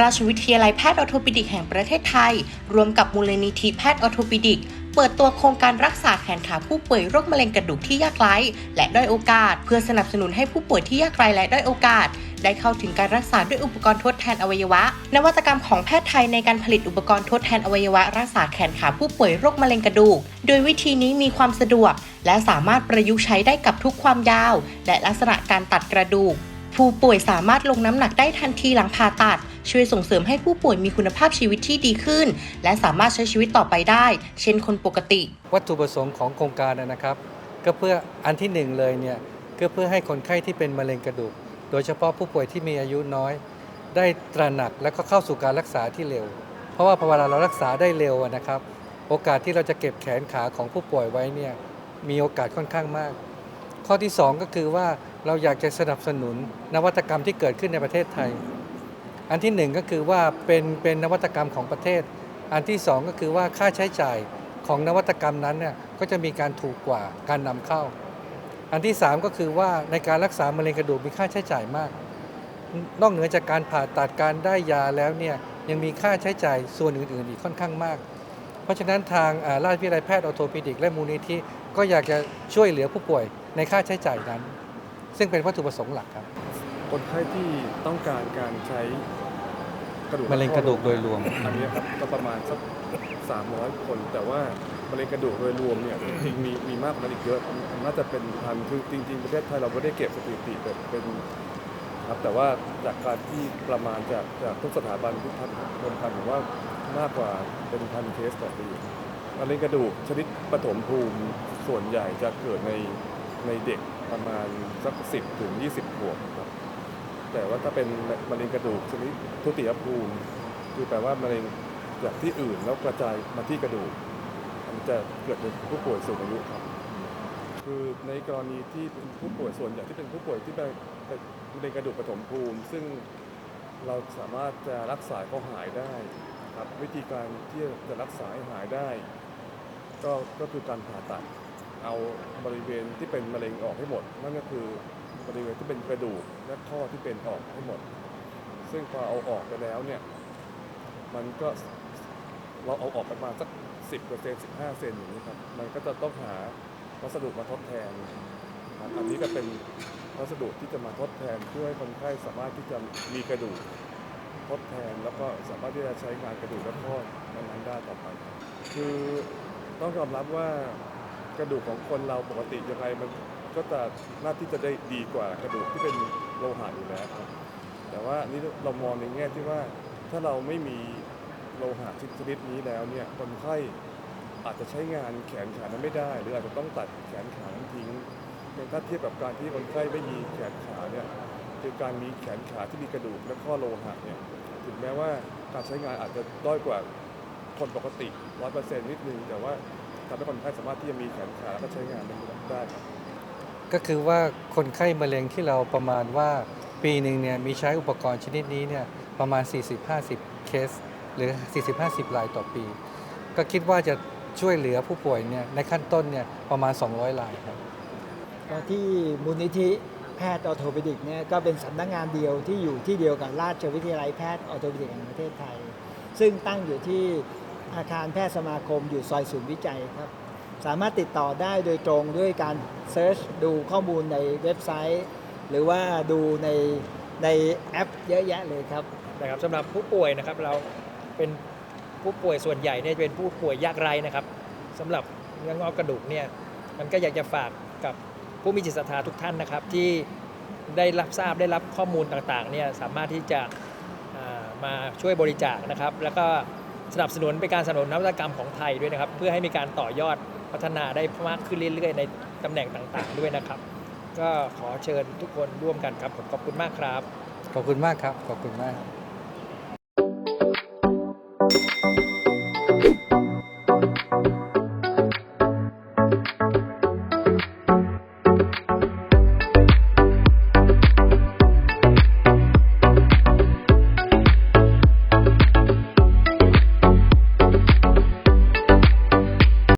ราชวิทยาลัยแพทย์ออโทปิดิกแห่งประเทศไทย รวมกับมูลนิธิแพทย์ออโทปิดิก เปิดตัวโครงการรักษาแขนขาผู้ป่วยโรคมะเร็งกระดูกที่ยากไร้และด้อยโอกาส เพื่อสนับสนุนให้ผู้ป่วยที่ยากไร้และด้อยโอกาส ได้เข้าถึงการรักษาด้วยอุปกรณ์ทดแทนอวัยวะ นวัตกรรมของแพทย์ไทยในการผลิตอุปกรณ์ทดแทนอวัยวะ รักษาแขนขาผู้ป่วยโรคมะเร็งกระดูก โดยวิธีนี้มีความสะดวก และสามารถประยุกต์ใช้ได้กับทุกความยาว และลักษณะการตัดกระดูก ผู้ป่วยสามารถลงน้ำหนักได้ทันทีหลังผ่าตัด ช่วยส่งเสริมให้ผู้ป่วยมีคุณภาพชีวิตที่ดีขึ้น และสามารถใช้ชีวิตต่อไปได้ เช่นคนปกติ วัตถุประสงค์ของโครงการนะครับ ก็เพื่ออันที่หนึ่งเลยเนี่ยก็เพื่อให้คนไข้ที่เป็นมะเร็งกระดูก โดยเฉพาะผู้ป่วยที่มีอายุน้อย ได้ตระหนักและก็เข้าสู่การรักษาที่เร็ว เพราะว่าพอเวลาเรารักษาได้เร็วนะครับ โอกาสที่เราจะเก็บแขนขาของผู้ป่วยไว้เนี่ยมีโอกาสค่อนข้างมาก ข้อที่สองก็คือว่าเราอยากจะสนับสนุนนวัตกรรมที่เกิดขึ้นในประเทศไทย อันที่หนึ่งก็คือว่าเป็นเป็นนวัตกรรมของประเทศ อันที่สองก็คือว่าค่าใช้จ่ายของนวัตกรรมนั้นเนี่ยก็จะมีการถูกกว่าการนำเข้า อันที่สามก็คือว่าในการรักษามะเร็งกระดูกมีค่าใช้จ่ายมาก นอกเหนือจากการผ่าตัดการได้ยาแล้วเนี่ยยังมีค่าใช้จ่ายส่วนอื่นๆ อีกค่อนข้างมาก เพราะฉะนั้นทางราชวิทยาลัยแพทย์ออโทปิดิก และมูลนิธิก็อยากจะช่วยเหลือผู้ป่วยในค่าใช้จ่ายนั้น ซึ่งเป็นวัตถุประสงค์หลักครับ คนไข้ที่ต้องการการใช้กระดูกมะเร็งกระดูกโดยรวม อันนี้ครับก็ประมาณสัก300คน แต่ว่ามะเร็งกระดูกโดยรวมเนี่ยจริงๆมีมีมากกว่านั้นอีกเยอะน่าจะเป็นพันคือจริง ๆ ประเทศไทยเราไม่ได้เก็บสถิติแบบเป็นครับแต่ว่าจากการที่ประมาณจากจากทุกสถาบันทุกท่านรวมกันผมว่ามากกว่าเป็นพันเคสต่อปีมะเร็งกระดูกชนิดปฐมภูมิส่วนใหญ่จะเกิดในในเด็กประมาณสัก 10 ถึง 20ขวบครับ แต่ว่าถ้าเป็นมะเร็งกระดูกชนิดทุติยภูมิ คือแปลว่ามะเร็งจากที่อื่นแล้วกระจายมาที่กระดูก มันจะเกิดในผู้ป่วยสูงอายุครับ คือในกรณีที่เป็นผู้ป่วยส่วนใหญ่ที่เป็นผู้ป่วยที่เป็นมะเร็งกระดูกปฐมภูมิ ซึ่งเราสามารถจะรักษาเขาหายได้ครับวิธีการที่จะรักษาให้หายได้ ก็ก็คือการผ่าตัด เอาบริเวณที่เป็นมะเร็งออกให้หมด นั่นก็คือบริเวณที่เป็นกระดูกและข้อที่เป็นออกให้หมด ซึ่งพอเอาออกไปแล้วเนี่ยมันก็เราเอาออกประมาณสัก10เปอร์เซ็นต์15เซนอย่างนี้ครับมันก็จะต้องหาวัสดุมาทดแทนครับอันนี้ก็เป็นวัสดุที่จะมาทดแทนเพื่อให้คนไข้สามารถที่จะมีกระดูกทดแทนแล้วก็สามารถที่จะใช้งานกระดูกและข้อนั้นได้ต่อไป คือต้องยอมรับว่า กระดูกของคนเราปกติยังไงมันก็จะน่าที่จะได้ดีกว่ากระดูกที่เป็นโลหะอยู่แล้วครับแต่ว่านี่เรามองในแง่ที่ว่าถ้าเราไม่มีโลหะชนิดนี้แล้วเนี่ยคนไข้อาจจะใช้งานแขนขานั้นไม่ได้ หรืออาจจะต้องตัดแขนขานั้นทิ้งแต่ถ้าเทียบกับการที่คนไข้ไม่มีแขนขาเนี่ยคือการมีแขนขาที่มีกระดูกและข้อโลหะเนี่ยถึงแม้ว่าการใช้งานอาจจะด้อยกว่าคนปกติร้อยเปอร์เซ็นต์นิดนึงแต่ว่า ทำให้คนไข้สามารถที่จะมีแขนขาแล้วก็ใช้งานได้ครับก็คือว่าคนไข้มะเร็งที่เราประมาณว่าปีหนึ่งเนี่ยมีใช้อุปกรณ์ชนิดนี้เนี่ยประมาณ 40-50 เคส หรือ 40-50รายต่อปี ก็คิดว่าจะช่วยเหลือผู้ป่วยเนี่ยในขั้นต้นเนี่ยประมาณ 200รายครับก็ที่มูลนิธิแพทย์ออโทปิดิกเนี่ยก็เป็นสำนักงานเดียวที่อยู่ที่เดียวกับราชวิทยาลัยแพทย์ออโทปิดิกแห่งประเทศไทย ซึ่งตั้งอยู่ที่ อาคารแพทย์สมาคมอยู่ซอยศูนย์วิจัยครับ สามารถติดต่อได้โดยตรงด้วยการเซิร์ชดูข้อมูลในเว็บไซต์ หรือว่าดูในในแอปเยอะแยะเลยครับ นะครับสำหรับผู้ป่วยนะครับเราเป็นผู้ป่วยส่วนใหญ่เนี่ยเป็นผู้ป่วยยากไร้นะครับสำหรับเนื้องอกกระดูกเนี่ยมันก็อยากจะฝากกับผู้มีจิตศรัทธาทุกท่านนะครับ ที่ได้รับทราบได้รับข้อมูลต่างๆเนี่ยสามารถที่จะอ่ามาช่วยบริจาคนะครับ แล้วก็ สนับสนุนเป็นการสนับสนุนนวัตกรรมของไทยด้วยนะครับ เพื่อให้มีการต่อยอดพัฒนาได้มากขึ้นเรื่อยๆ ในตำแหน่งต่างๆ ด้วยนะครับ ก็ขอเชิญทุกคนร่วมกันครับผมขอบคุณมากครับ ขอบคุณมากครับ ขอบคุณมาก